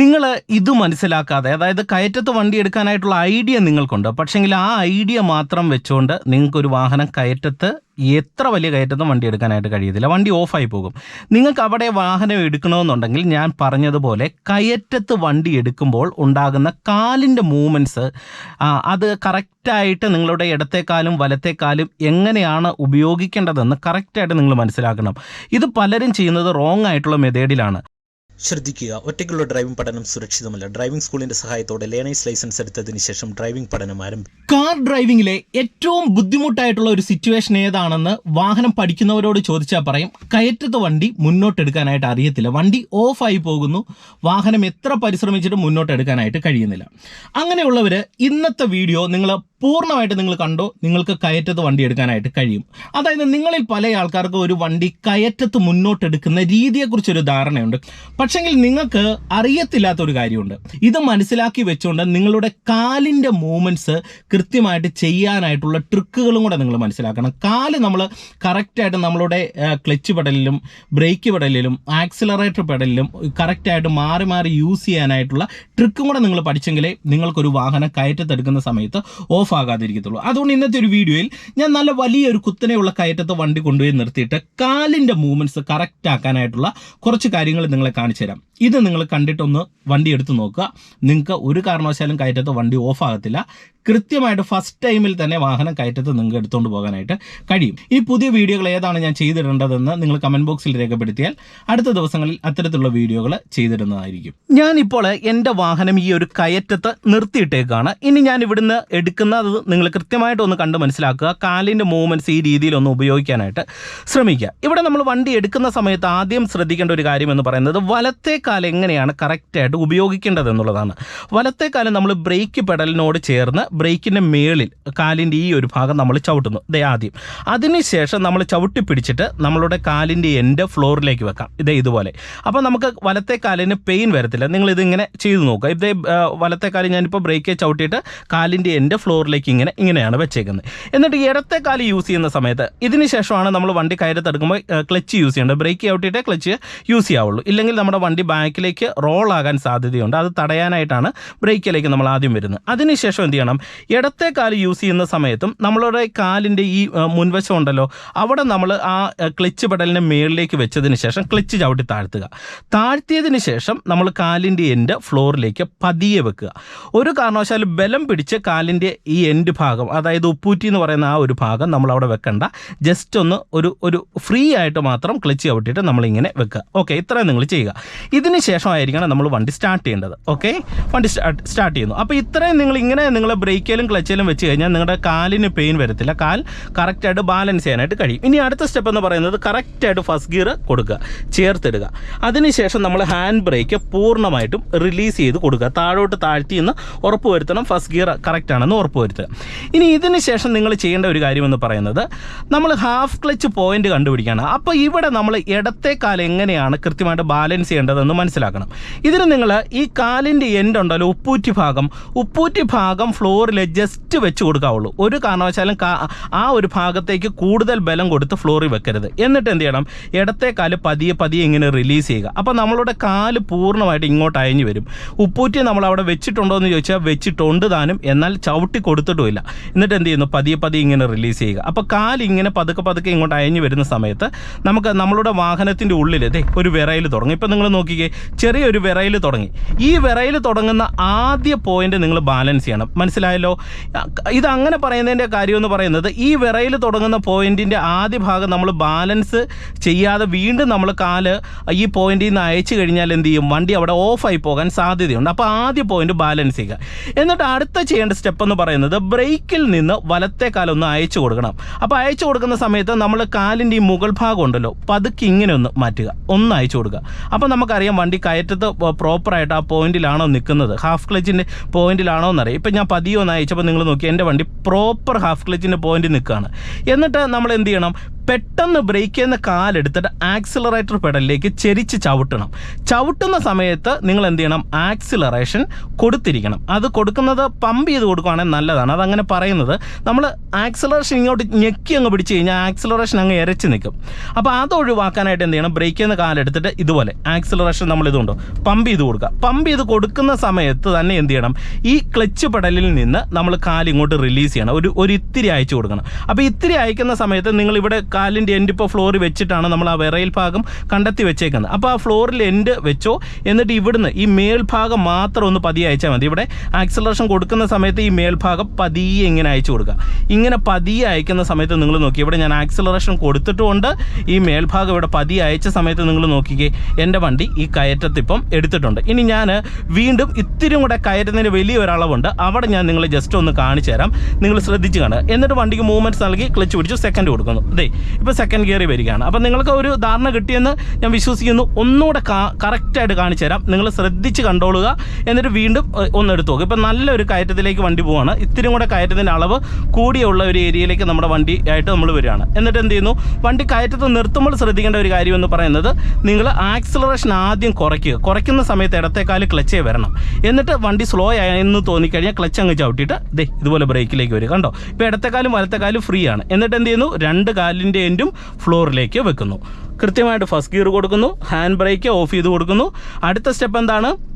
നിങ്ങൾ ഇത് മനസ്സിലാക്കാതെ അതായത് കയറ്റത്ത് വണ്ടി എടുക്കാനായിട്ടുള്ള ഐഡിയ നിങ്ങൾക്കുണ്ട്. പക്ഷെങ്കിൽ ആ ഐഡിയ മാത്രം വെച്ചുകൊണ്ട് നിങ്ങൾക്കൊരു വാഹനം കയറ്റത്ത് എത്ര വലിയ കയറ്റത്തും വണ്ടി എടുക്കാനായിട്ട് കഴിയത്തില്ല. വണ്ടി ഓഫായി പോകും. നിങ്ങൾക്ക് അവിടെ വാഹനം എടുക്കണമെന്നുണ്ടെങ്കിൽ ഞാൻ പറഞ്ഞതുപോലെ കയറ്റത്ത് വണ്ടി എടുക്കുമ്പോൾ ഉണ്ടാകുന്ന കാലിന്റെ മൂവ്മെന്റ്സ് അത് കറക്റ്റായിട്ട് നിങ്ങളുടെ ഇടത്തേക്കാലും വലത്തേക്കാലും എങ്ങനെയാണ് ഉപയോഗിക്കേണ്ടതെന്ന് കറക്റ്റായിട്ട് നിങ്ങൾ മനസ്സിലാക്കണം. ഇത് പലരും ചെയ്യുന്നത് റോങ് ആയിട്ടുള്ള മെത്തേഡിലാണ് ശ്രദ്ധിക്കുക. ഒറ്റയ്ക്കുള്ള ഡ്രൈവിംഗ് പഠനം സുരക്ഷിതമല്ല. ഡ്രൈവിംഗ് സ്കൂളിന്റെ സഹായത്തോടെ ലേണേഴ്സ് ലൈസൻസ് എടുത്തതിന് ശേഷം ഡ്രൈവിംഗ് പഠനം ആരംഭിക്കും കാർ ഡ്രൈവിംഗിലെ ഏറ്റവും ബുദ്ധിമുട്ടായിട്ടുള്ള ഒരു സിറ്റുവേഷൻ ഏതാണെന്ന് വാഹനം പഠിക്കുന്നവരോട് ചോദിച്ചാൽ പറയും. കയറ്റത്ത് വണ്ടി മുന്നോട്ടെടുക്കാനായിട്ട് അറിയത്തില്ല. വണ്ടി ഓഫായി പോകുന്നു. വാഹനം എത്ര പരിശ്രമിച്ചിട്ടും മുന്നോട്ടെടുക്കാനായിട്ട് കഴിയുന്നില്ല. അങ്ങനെയുള്ളവർ ഇന്നത്തെ വീഡിയോ നിങ്ങൾ പൂർണമായിട്ട് നിങ്ങൾ കണ്ടോ? നിങ്ങൾക്ക് കയറ്റത്ത് വണ്ടി എടുക്കാനായിട്ട് കഴിയും. അതായത് നിങ്ങളിൽ പല ആൾക്കാർക്കും ഒരു വണ്ടി കയറ്റത്ത് മുന്നോട്ടെടുക്കുന്ന രീതിയെക്കുറിച്ചൊരു ധാരണയുണ്ട്. പക്ഷെങ്കിൽ നിങ്ങൾക്ക് അറിയത്തില്ലാത്ത ഒരു കാര്യമുണ്ട്. ഇത് മനസ്സിലാക്കി വെച്ചുകൊണ്ട് നിങ്ങളുടെ കാലിന്റെ മൂവ്മെന്റ്സ് കൃത്യമായിട്ട് ചെയ്യാനായിട്ടുള്ള ട്രിക്കുകളും കൂടെ നിങ്ങൾ മനസ്സിലാക്കണം. കാൽ നമ്മൾ കറക്റ്റായിട്ട് നമ്മളുടെ ക്ലച്ച് പെടലിലും ബ്രേക്ക് പെടലിലും ആക്സിലറേറ്റർ പെടലിലും കറക്റ്റായിട്ട് മാറി മാറി യൂസ് ചെയ്യാനായിട്ടുള്ള ട്രിക്കും കൂടെ നിങ്ങൾ പഠിച്ചെങ്കിലേ നിങ്ങൾക്കൊരു വാഹനം കയറ്റത്തെടുക്കുന്ന സമയത്ത് ഓഫ് ആകാതിരിക്കത്തുള്ളൂ അതുകൊണ്ട് ഇന്നത്തെ ഒരു വീഡിയോയിൽ ഞാൻ നല്ല വലിയൊരു കുത്തനെയുള്ള കയറ്റത്തെ വണ്ടി കൊണ്ടുപോയി നിർത്തിയിട്ട് കാലിന്റെ മൂവ്മെന്റ്സ് കറക്റ്റ് ആക്കാനായിട്ടുള്ള കുറച്ച് കാര്യങ്ങൾ നിങ്ങളെ കാണിച്ചു തരാം. ഇത് നിങ്ങൾ കണ്ടിട്ടൊന്ന് വണ്ടി എടുത്ത് നോക്കുക. നിങ്ങൾക്ക് ഒരു കാരണവശാലും കയറ്റത്ത് വണ്ടി ഓഫ് ആകത്തില്ല കൃത്യമായിട്ട് ഫസ്റ്റ് ടൈമിൽ തന്നെ വാഹനം കയറ്റത്ത് നിങ്ങൾക്ക് എടുത്തുകൊണ്ട് പോകാനായിട്ട് കഴിയും. ഈ പുതിയ വീഡിയോകൾ ഏതാണ് ഞാൻ ചെയ്തിടേണ്ടതെന്ന് നിങ്ങൾ കമന്റ് ബോക്സിൽ രേഖപ്പെടുത്തിയാൽ അടുത്ത ദിവസങ്ങളിൽ അത്തരത്തിലുള്ള വീഡിയോകൾ ചെയ്തിടുന്നതായിരിക്കും. ഞാനിപ്പോൾ എന്റെ വാഹനം ഈ ഒരു കയറ്റത്ത് നിർത്തിയിട്ടേക്കാണ്. ഇനി ഞാൻ ഇവിടുന്ന് എടുക്കുന്നത് നിങ്ങൾ കൃത്യമായിട്ട് ഒന്ന് കണ്ട് മനസ്സിലാക്കുക. കാലിന്റെ മൂവ്മെന്റ്സ് ഈ രീതിയിൽ ഒന്ന് ഉപയോഗിക്കാനായിട്ട് ശ്രമിക്കുക. ഇവിടെ നമ്മൾ വണ്ടി എടുക്കുന്ന സമയത്ത് ആദ്യം ശ്രദ്ധിക്കേണ്ട ഒരു കാര്യം എന്ന് പറയുന്നത് വലത്തെ കാലം എങ്ങനെയാണ് കറക്റ്റായിട്ട് ഉപയോഗിക്കേണ്ടത് എന്നുള്ളതാണ്. വലത്തെ കാലം നമ്മൾ ബ്രേക്ക് പെഡലിനോട് ചേർന്ന് ബ്രേക്കിന്റെ മേളിൽ കാലിന്റെ ഈ ഒരു ഭാഗം നമ്മൾ ചവിട്ടുന്നു. ഇതേ ആദ്യം. അതിനുശേഷം നമ്മൾ ചവിട്ടി പിടിച്ചിട്ട് നമ്മളുടെ കാലിന്റെ എൻഡ് ഫ്ലോറിലേക്ക് വെക്കാം. ഇതേ ഇതുപോലെ. അപ്പോൾ നമുക്ക് വലത്തെ കാലിന് പെയിൻ വരത്തില്ല. നിങ്ങൾ ഇതിങ്ങനെ ചെയ്തു നോക്കുക. ഇതേ വലത്തെ കാലം ഞാനിപ്പോൾ ബ്രേക്ക് ചവിട്ടിയിട്ട് കാലിന്റെ എൻഡ് ഫ്ലോറിലേക്ക് ഇങ്ങനെ ഇങ്ങനെയാണ് വെച്ചേക്കുന്നത്. എന്നിട്ട് ഇടത്തെ കാൽ യൂസ് ചെയ്യുന്ന സമയത്ത് ഇതിന് ശേഷമാണ് നമ്മൾ വണ്ടി കയറത്തെടുക്കുമ്പോൾ ക്ലച്ച് യൂസ് ചെയ്യേണ്ടത്. ബ്രേക്ക് ചവിട്ടിയിട്ടേ ക്ലച്ച് യൂസ് ചെയ്യാവുള്ളൂ. ഇല്ലെങ്കിൽ നമ്മുടെ വണ്ടി ബാക്കിലേക്ക് റോൾ ആകാൻ സാധ്യതയുണ്ട്. അത് തടയാനായിട്ടാണ് ബ്രേക്കിലേക്ക് നമ്മൾ ആദ്യം വരുന്നത്. അതിനുശേഷം എന്ത് ചെയ്യണം? ഇടത്തെ കാൽ യൂസ് ചെയ്യുന്ന സമയത്തും നമ്മളുടെ കാലിന്റെ ഈ മുൻവശം ഉണ്ടല്ലോ അവിടെ നമ്മൾ ആ ക്ലച്ച് പെടലിനെ മേളിലേക്ക് വെച്ചതിന് ശേഷം ക്ലച്ച് ചവിട്ടി താഴ്ത്തുക. താഴ്ത്തിയതിന് ശേഷം നമ്മൾ കാലിന്റെ എന്റെ ഫ്ലോറിലേക്ക് പതിയെ വെക്കുക. ഒരു കാരണവശാലും ബലം പിടിച്ച് കാലിന്റെ എൻഡ് ഭാഗം അതായത് ഉപ്പൂറ്റി എന്ന് പറയുന്ന ആ ഒരു ഭാഗം നമ്മൾ അവിടെ വെക്കണ്ട. ജസ്റ്റ് ഒന്ന് ഒരു ഒരു ഫ്രീ ആയിട്ട് മാത്രം ക്ലച്ച് ചവിട്ടിയിട്ട് നമ്മളിങ്ങനെ വെക്കുക. ഓക്കെ ഇത്രയും നിങ്ങൾ ചെയ്യുക. ഇതിന് ശേഷമായിരിക്കണം നമ്മൾ വണ്ടി സ്റ്റാർട്ട് ചെയ്യേണ്ടത്. ഓക്കെ വണ്ടി സ്റ്റാർട്ട് സ്റ്റാർട്ട് ചെയ്യുന്നു. അപ്പോൾ ഇത്രയും നിങ്ങൾ ഇങ്ങനെ നിങ്ങൾ ബ്രേക്കിലും ക്ലച്ചിലും വെച്ച് കഴിഞ്ഞാൽ നിങ്ങളുടെ കാലിന് പെയിൻ വരത്തില്ല. കാൽ കറക്റ്റായിട്ട് ബാലൻസ് ചെയ്യാനായിട്ട് കഴിയും. ഇനി അടുത്ത സ്റ്റെപ്പ് എന്ന് പറയുന്നത് കറക്റ്റായിട്ട് ഫസ്റ്റ് ഗിയർ കൊടുക്കുക. ചേർത്തിടുക. അതിനുശേഷം നമ്മൾ ഹാൻഡ് ബ്രേക്ക് പൂർണമായിട്ടും റിലീസ് ചെയ്ത് കൊടുക്കുക. താഴോട്ട് താഴ്ത്തി എന്ന് ഉറപ്പ് വരുത്തണം. ഫസ്റ്റ് ഗിയർ കറക്റ്റ് ആണെന്ന് ഉറപ്പ് വരുത്തുക ഇനി ഇതിന് ശേഷം നിങ്ങൾ ചെയ്യേണ്ട ഒരു കാര്യമെന്ന് പറയുന്നത് നമ്മൾ ഹാഫ് ക്ലച്ച് പോയിന്റ് കണ്ടുപിടിക്കണം അപ്പോൾ ഇവിടെ നമ്മൾ ഇടത്തെ കാൽ എങ്ങനെയാണ് കൃത്യമായിട്ട് ബാലൻസ് ചെയ്യേണ്ടതെന്ന് മനസ്സിലാക്കണം. ഇതിന് നിങ്ങൾ ഈ കാലിന്റെ എൻഡ് ഉണ്ടല്ലോ ഉപ്പൂറ്റി ഭാഗം? ഉപ്പൂറ്റി ഭാഗം ഫ്ലോറിൽ ജസ്റ്റ് വെച്ച് കൊടുക്കാവുള്ളൂ. ഒരു കാരണവശാലും ആ ഒരു ഭാഗത്തേക്ക് കൂടുതൽ ബലം കൊടുത്ത് ഫ്ലോറിൽ വെക്കരുത്. എന്നിട്ട് എന്ത് ചെയ്യണം? ഇടത്തെ കാൽ പതിയെ പതിയെ ഇങ്ങനെ റിലീസ് ചെയ്യുക. അപ്പോൾ നമ്മളുടെ കാൽ പൂർണമായിട്ട് ഇങ്ങോട്ട് അയഞ്ഞു വരും. ഉപ്പൂറ്റി നമ്മൾ അവിടെ വെച്ചിട്ടുണ്ടോ എന്ന് ചോദിച്ചാൽ വെച്ചിട്ടുണ്ട് താനും. എന്നാൽ ചവിട്ടി കൊടുത്തിട്ടുമില്ല. എന്നിട്ട് എന്ത് ചെയ്യുന്നു? പതിയെ പതിയെ ഇങ്ങനെ റിലീസ് ചെയ്യുക. അപ്പോൾ കാൽ ഇങ്ങനെ പതുക്കെ പതുക്കെ ഇങ്ങോട്ട് അയഞ്ഞു വരുന്ന സമയത്ത് നമുക്ക് നമ്മളുടെ വാഹനത്തിന്റെ ഉള്ളിൽ ദേ ഒരു വിറയിൽ തുടങ്ങി. ഇപ്പം നിങ്ങൾ നോക്കിക്കേ ചെറിയൊരു വിറയിൽ തുടങ്ങി. ഈ വിറയിൽ തുടങ്ങുന്ന ആദ്യ പോയിന്റ് നിങ്ങൾ ബാലൻസ് ചെയ്യണം. മനസ്സിലായല്ലോ? ഇത് അങ്ങനെ പറയുന്നതിന്റെ കാര്യം എന്ന് പറയുന്നത് ഈ വിറയിൽ തുടങ്ങുന്ന പോയിന്റിന്റെ ആദ്യ ഭാഗം നമ്മൾ ബാലൻസ് ചെയ്യാതെ വീണ്ടും നമ്മൾ കാൽ ഈ പോയിന്റിൽ നിന്ന് അയച്ചു കഴിഞ്ഞാൽ എന്ത് ചെയ്യും? വണ്ടി അവിടെ ഓഫായി പോകാൻ സാധ്യതയുണ്ട്. അപ്പോൾ ആദ്യ പോയിന്റ് ബാലൻസ് ചെയ്യുക. എന്നിട്ട് അടുത്ത ചെയ്യേണ്ട സ്റ്റെപ്പ് എന്ന് പറയുന്നത് ബ്രേക്കിൽ നിന്ന് വലത്തെ കാലൊന്ന് അയച്ചു കൊടുക്കണം. അപ്പോൾ അയച്ചു കൊടുക്കുന്ന സമയത്ത് നമ്മൾ കാലിന്റെ ഈ മുകൾ ഭാഗം ഉണ്ടല്ലോ പതുക്കെ ഇങ്ങനെ ഒന്ന് മാറ്റുക ഒന്ന് അയച്ചു കൊടുക്കുക. അപ്പോൾ നമുക്കറിയാം വണ്ടി കയറ്റത്ത് പ്രോപ്പറായിട്ട് ആ പോയിന്റിലാണോ നിൽക്കുന്നത്. ഹാഫ് ക്ലച്ചിന്റെ പോയിന്റിലാണോ എന്നറിയാം. ഇപ്പം ഞാൻ പതിയോ ഒന്ന് അയച്ചപ്പോൾ നിങ്ങൾ നോക്കി എന്റെ വണ്ടി പ്രോപ്പർ ഹാഫ് ക്ലച്ചിന്റെ പോയിന്റ് നിൽക്കുകയാണ്. എന്നിട്ട് നമ്മൾ എന്ത് ചെയ്യണം? പെട്ടെന്ന് ബ്രേക്ക് ചെയ്യുന്ന കാലെടുത്തിട്ട് ആക്സിലറേറ്റർ പെഡലിലേക്ക് ചെരിച്ച് ചവിട്ടണം. ചവിട്ടുന്ന സമയത്ത് നിങ്ങൾ എന്ത് ചെയ്യണം? ആക്സിലറേഷൻ കൊടുത്തിരിക്കണം. അത് കൊടുക്കുന്നത് പമ്പ് ചെയ്ത് കൊടുക്കുകയാണെങ്കിൽ നല്ലതാണ് അതങ്ങനെ പറയുന്നത്. നമ്മൾ ആക്സിലറേഷൻ ഇങ്ങോട്ട് ഞെക്കി അങ്ങ് പിടിച്ച് കഴിഞ്ഞാൽ ആക്സിലറേഷൻ അങ്ങ് ഇരച്ച് നിൽക്കും. അപ്പോൾ അത് ഒഴിവാക്കാനായിട്ട് എന്ത് ചെയ്യണം? ബ്രേക്ക് ചെയ്യുന്ന കാലെടുത്തിട്ട് ഇതുപോലെ ആക്സിലറേഷൻ നമ്മൾ ഇതുണ്ടോ പമ്പ് ചെയ്ത് കൊടുക്കുക. പമ്പ് ചെയ്ത് കൊടുക്കുന്ന സമയത്ത് തന്നെ എന്ത് ചെയ്യണം? ഈ ക്ലച്ച് പെടലിൽ നിന്ന് നമ്മൾ കാലിങ്ങോട്ട് റിലീസ് ചെയ്യണം. ഒരു ഒരു ഇത്തിരി അയച്ചു കൊടുക്കണം. അപ്പോൾ ഇത്തിരി അയക്കുന്ന സമയത്ത് നിങ്ങൾ ഇവിടെ കാലിന്റെ എൻഡ് ഇപ്പോൾ ഫ്ലോറിൽ വെച്ചിട്ടാണ് നമ്മൾ ആ വിറയിൽ ഭാഗം കണ്ടെത്തി വെച്ചേക്കുന്നത്. അപ്പോൾ ആ ഫ്ലോറിൽ എൻഡ് വെച്ചോ എന്നിട്ട് ഇവിടുന്ന് ഈ മേൽഭാഗം മാത്രം ഒന്ന് പതിയെ അയച്ചാൽ മതി. ഇവിടെ ആക്സലറേഷൻ കൊടുക്കുന്ന സമയത്ത് ഈ മേൽഭാഗം പതിയെ ഇങ്ങനെ അയച്ചു കൊടുക്കുക ഇങ്ങനെ പതിയെ അയക്കുന്ന സമയത്ത് നിങ്ങൾ നോക്കി. ഇവിടെ ഞാൻ ആക്സിലറേഷൻ കൊടുത്തിട്ടുമുണ്ട് ഈ മേൽഭാഗം ഇവിടെ പതിയെ അയച്ച സമയത്ത് നിങ്ങൾ നോക്കിക്കേ. എന്റെ വണ്ടി ഈ കയറ്റത്തിപ്പം എടുത്തിട്ടുണ്ട്. ഇനി ഞാൻ വീണ്ടും ഇത്തിരി കൂടെ കയറ്റുന്നതിന് വലിയ ഒരളവുണ്ട്. അവിടെ ഞാൻ നിങ്ങളെ ജസ്റ്റ് ഒന്ന് കാണിച്ചു തരാം. നിങ്ങൾ ശ്രദ്ധിച്ച് കാണുക. എന്നിട്ട് വണ്ടിക്ക് മൂവ്മെന്റ്സ് നൽകി ക്ലച്ച് പിടിച്ചു സെക്കൻഡ് കൊടുക്കുന്നു. അതെ ഇപ്പോൾ സെക്കൻഡ് കയറി വരികയാണ്. അപ്പോൾ നിങ്ങൾക്ക് ഒരു ധാരണ കിട്ടിയെന്ന് ഞാൻ വിശ്വസിക്കുന്നു. ഒന്നുകൂടെ കറക്റ്റായിട്ട് കാണിച്ചു തരാം. നിങ്ങൾ ശ്രദ്ധിച്ച് കണ്ടോളുക. എന്നിട്ട് വീണ്ടും ഒന്ന് എടുത്തു നോക്കുക ഇപ്പം നല്ലൊരു കയറ്റത്തിലേക്ക് വണ്ടി പോവാണ്. ഇത്തിരി കൂടെ കയറ്റത്തിന്റെ അളവ് കൂടിയുള്ള ഒരു ഏരിയയിലേക്ക് നമ്മുടെ വണ്ടി ആയിട്ട് നമ്മൾ വരികയാണ്. എന്നിട്ട് എന്ത് ചെയ്യുന്നു? വണ്ടി കയറ്റത്ത് നിർത്തുമ്പോൾ ശ്രദ്ധിക്കേണ്ട ഒരു കാര്യം എന്ന് പറയുന്നത് നിങ്ങൾ ആക്സിലറേഷൻ ആദ്യം കുറയ്ക്കുക. കുറയ്ക്കുന്ന സമയത്ത് ഇടത്തേക്കാൽ ക്ലച്ചേ വരണം. എന്നിട്ട് വണ്ടി സ്ലോ ആയെന്ന് തോന്നിക്കഴിഞ്ഞാൽ ക്ലച്ച് അങ്ങ് ചവിട്ടിയിട്ട് ദേ ഇതുപോലെ ബ്രേക്കിലേക്ക് വരിക കണ്ടോ? ഇപ്പോൾ ഇടത്തേക്കാലും വലത്തേക്കാലും ഫ്രീ ആണ്. എന്നിട്ട് എന്ത് ചെയ്യുന്നു? രണ്ട് കാലിന്റെ എൻഡും ഫ്ലോറിലേക്ക് വെക്കുന്നു. കൃത്യമായിട്ട് ഫസ്റ്റ് ഗിയർ കൊടുക്കുന്നു. ഹാൻഡ് ബ്രേക്ക് ഓഫ് ചെയ്ത് കൊടുക്കുന്നു. അടുത്ത സ്റ്റെപ്പ് എന്താണ്?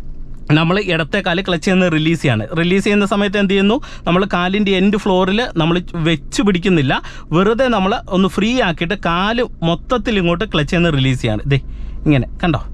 നമ്മൾ ഇടത്തെ കാൽ ക്ലച്ച് ചെയ്യുന്ന റിലീസ് ചെയ്യാണ്. റിലീസ് ചെയ്യുന്ന സമയത്ത് എന്ത് ചെയ്യുന്നു? നമ്മൾ കാലിന്റെ എൻഡ് ഫ്ലോറിൽ നമ്മൾ വെച്ച് പിടിക്കുന്നില്ല. വെറുതെ നമ്മൾ ഒന്ന് ഫ്രീ ആക്കിയിട്ട് കാൽ മൊത്തത്തിൽ ഇങ്ങോട്ട് ക്ലച്ച് ചെയ്യുന്ന റിലീസ് ചെയ്യാണ്. ഇതേ ഇങ്ങനെ കണ്ടോ?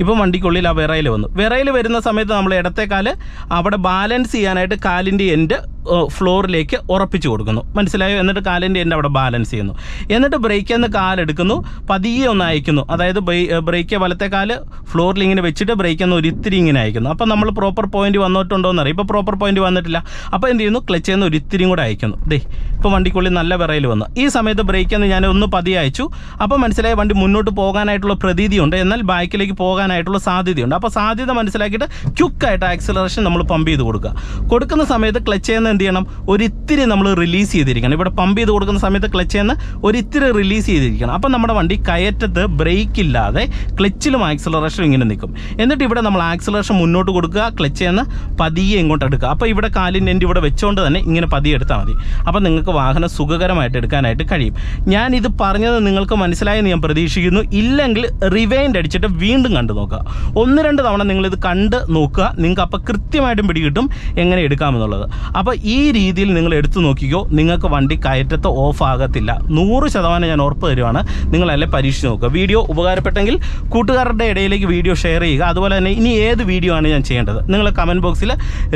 ഇപ്പം വണ്ടിക്കുള്ളിൽ ആ വിറയിൽ വന്നു. വിറയിൽ വരുന്ന സമയത്ത് നമ്മൾ ഇടത്തെ കാൽ അവിടെ ബാലൻസ് ചെയ്യാനായിട്ട് കാലിന്റെ എൻഡ് ഫ്ലോറിലേക്ക് ഉറപ്പിച്ചു കൊടുക്കുന്നു. മനസ്സിലായോ? എന്നിട്ട് കാലിന്റെ എന്റെ അവിടെ ബാലൻസ് ചെയ്യുന്നു. എന്നിട്ട് ബ്രേക്കിൽ നിന്ന് കാലെടുക്കുന്നു പതിയെ ഒന്ന് അയക്കുന്നു. അതായത് ബ്രേക്ക് വലത്തെ കാൽ ഫ്ലോറിൽ ഇങ്ങനെ വെച്ചിട്ട് ബ്രേക്കിൽ നിന്ന് ഒരിത്തിരി ഇങ്ങനെ അയക്കുന്നു. അപ്പോൾ നമ്മൾ പ്രോപ്പർ പോയിന്റ് വന്നിട്ടുണ്ടോ എന്നറിയാം. ഇപ്പോൾ പ്രോപ്പർ പോയിന്റ് വന്നിട്ടില്ല. അപ്പോൾ എന്ത് ചെയ്യുന്നു? ക്ലച്ച് നിന്ന് ഒരിത്തിരിയും കൂടെ അയക്കുന്നു. ദേ ഇപ്പോൾ വണ്ടിക്കുള്ളിൽ നല്ല വിറയിൽ വന്നു. ഈ സമയത്ത് ബ്രേക്കിൽ നിന്ന് ഞാൻ ഒന്ന് പതിയെ അയച്ചു. അപ്പോൾ മനസ്സിലായ? വണ്ടി മുന്നോട്ട് പോകാനായിട്ടുള്ള പ്രതീതിയുണ്ട്. എന്നാൽ ബാക്കിലേക്ക് പോകാനായിട്ടുള്ള സാധ്യതയുണ്ട്. അപ്പോൾ സാധ്യത മനസ്സിലാക്കിയിട്ട് ക്യുക്കായിട്ട് ആക്സിലറേഷൻ നമ്മൾ പമ്പ് ചെയ്ത് കൊടുക്കുക. കൊടുക്കുന്ന സമയത്ത് ക്ലച്ച് ചെയ്യുന്ന എന്ത് ചെയ്യണം ഒരിത്തിരി നമ്മൾ റിലീസ് ചെയ്തിരിക്കണം. ഇവിടെ പമ്പ് ചെയ്ത് കൊടുക്കുന്ന സമയത്ത് ക്ലച്ച് ചെയ്യുന്ന ഒരിത്തിരി റിലീസ് ചെയ്തിരിക്കണം. അപ്പം നമ്മുടെ വണ്ടി കയറ്റത്ത് ബ്രേക്ക് ഇല്ലാതെ ക്ലച്ചിലും ആക്സിലറേഷനും ഇങ്ങനെ നിൽക്കും. എന്നിട്ട് ഇവിടെ നമ്മൾ ആക്സിലറേഷൻ മുന്നോട്ട് കൊടുക്കുക ക്ലച്ച് ചെയ്യുന്ന പതിയെ ഇങ്ങോട്ട് എടുക്കുക. അപ്പോൾ ഇവിടെ കാലിന്റെ എന്റെ ഇവിടെ വെച്ചുകൊണ്ട് തന്നെ ഇങ്ങനെ പതിയെ എടുത്താൽ മതി. അപ്പോൾ നിങ്ങൾക്ക് വാഹനം സുഖകരമായിട്ട് എടുക്കാനായിട്ട് കഴിയും. ഞാൻ ഇത് പറഞ്ഞത് നിങ്ങൾക്ക് മനസ്സിലായെന്ന് ഞാൻ പ്രതീക്ഷിക്കുന്നു. ഇല്ലെങ്കിൽ റിവൈൻഡ് അടിച്ചിട്ട് വീണ്ടും കണ്ടു നോക്കുക. ഒന്ന് രണ്ട് തവണ നിങ്ങളിത് കണ്ട് നോക്കുക. നിങ്ങൾക്ക് അപ്പോൾ കൃത്യമായിട്ടും പിടികിട്ടും എങ്ങനെ എടുക്കാമെന്നുള്ളത്. അപ്പോൾ ഈ രീതിയിൽ നിങ്ങൾ എടുത്തു നോക്കിക്കോ നിങ്ങൾക്ക് വണ്ടി കയറ്റത്ത് ഓഫ് ആകത്തില്ല. നൂറ് ശതമാനം ഞാൻ ഉറപ്പ് തരുവാണ്. നിങ്ങളെല്ലാം പരീക്ഷിച്ച് നോക്കുക. വീഡിയോ ഉപകാരപ്പെട്ടെങ്കിൽ കൂട്ടുകാരുടെ ഇടയിലേക്ക് വീഡിയോ ഷെയർ ചെയ്യുക. അതുപോലെ തന്നെ ഇനി ഏത് വീഡിയോ ആണ് ഞാൻ ചെയ്യേണ്ടത്? നിങ്ങൾ കമന്റ് ബോക്സിൽ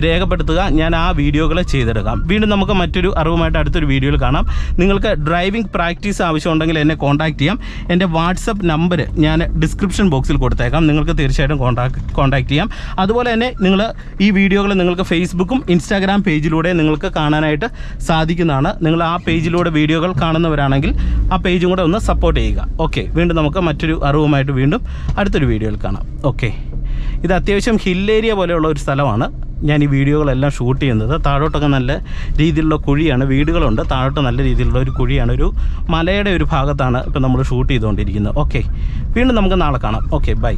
രേഖപ്പെടുത്തുക. ഞാൻ ആ വീഡിയോകൾ ചെയ്തെടുക്കാം. വീണ്ടും നമുക്ക് മറ്റൊരു അറിവുമായിട്ട് അടുത്തൊരു വീഡിയോയിൽ കാണാം. നിങ്ങൾക്ക് ഡ്രൈവിംഗ് പ്രാക്ടീസ് ആവശ്യമുണ്ടെങ്കിൽ എന്നെ കോൺടാക്ട് ചെയ്യാം. എന്റെ വാട്സപ്പ് നമ്പർ ഞാൻ ഡിസ്ക്രിപ്ഷൻ ബോക്സിൽ കൊടുത്തേക്കാം. നിങ്ങൾക്ക് തീർച്ചയായിട്ടും കോൺടാക്ട് കോൺടാക്ട് ചെയ്യാം. അതുപോലെ തന്നെ നിങ്ങൾ ഈ വീഡിയോകൾ നിങ്ങൾക്ക് ഫേസ്ബുക്കും ഇൻസ്റ്റാഗ്രാം പേജിലൂടെ നിങ്ങൾക്ക് കാണാനായിട്ട് സാധിക്കുന്നതാണ്. നിങ്ങൾ ആ പേജിലൂടെ വീഡിയോകൾ കാണുന്നവരാണെങ്കിൽ ആ പേജും കൂടെ ഒന്ന് സപ്പോർട്ട് ചെയ്യുക. ഓക്കെ വീണ്ടും നമുക്ക് മറ്റൊരു അറിവുമായിട്ട് വീണ്ടും അടുത്തൊരു വീഡിയോയിൽ കാണാം. ഓക്കെ ഇത് അത്യാവശ്യം ഹിൽ ഏരിയ പോലെയുള്ള ഒരു സ്ഥലമാണ്. ഞാൻ ഈ വീഡിയോകളെല്ലാം ഷൂട്ട് ചെയ്യുന്നത് താഴോട്ടൊക്കെ നല്ല രീതിയിലുള്ള കുഴിയാണ്. വീടുകളുണ്ട് താഴോട്ട് നല്ല രീതിയിലുള്ള ഒരു കുഴിയാണ്. ഒരു മലയുടെ ഒരു ഭാഗത്താണ് ഇപ്പം നമ്മൾ ഷൂട്ട് ചെയ്തുകൊണ്ടിരിക്കുന്നത്. ഓക്കെ വീണ്ടും നമുക്ക് നാളെ കാണാം. Okay bye